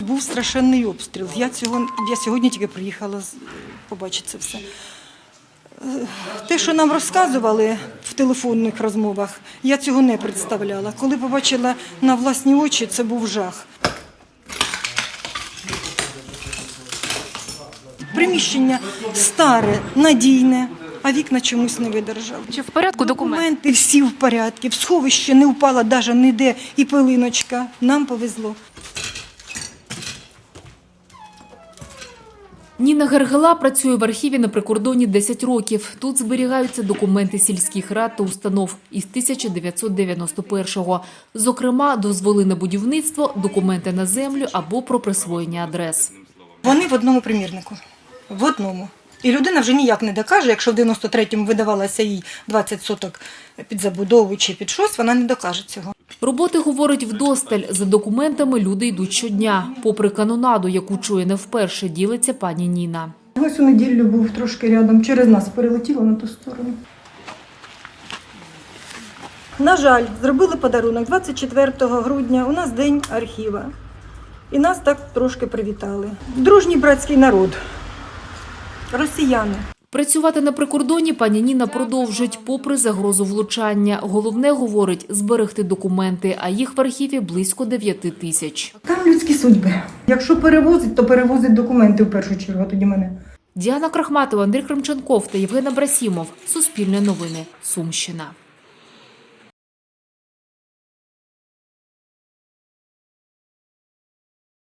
Був страшенний обстріл. Я, цього, я сьогодні тільки приїхала побачити це все. Е, Те, що нам розказували в телефонних розмовах, я цього не представляла. Коли побачила на власні очі, це був жах. Приміщення старе, надійне, а вікна чомусь не видержали. Чи в порядку документ? Документи всі в порядку. В сховище не впала навіть ніде і пилиночка. Нам повезло. Ніна Гергела працює в архіві на прикордоні 10 років. Тут зберігаються документи сільських рад та установ із 1991-го. Зокрема, дозволи на будівництво, документи на землю або про присвоєння адрес. Вони в одному примірнику. В одному. І людина вже ніяк не докаже, якщо в 93-му видавалося їй 20 соток під забудову чи під щось, вона не докаже цього. Роботи, говорить, вдосталь. За документами люди йдуть щодня. Попри канонаду, яку чує не вперше, ділиться пані Ніна. Ось у неділю був трошки рядом, через нас перелетіло на ту сторону. На жаль, зробили подарунок 24 грудня. У нас день архіва. І нас так трошки привітали. Дружній братський народ. Росіяни. Працювати на прикордоні пані Ніна продовжить, попри загрозу влучання. Головне, говорить, зберегти документи, а їх в архіві близько 9 тисяч. Там людські судьби. Якщо перевозить, то перевозить документи в першу чергу, тоді мене. Діана Крахматова, Андрій Кремченков та Євгена Брасімов. Суспільне новини. Сумщина.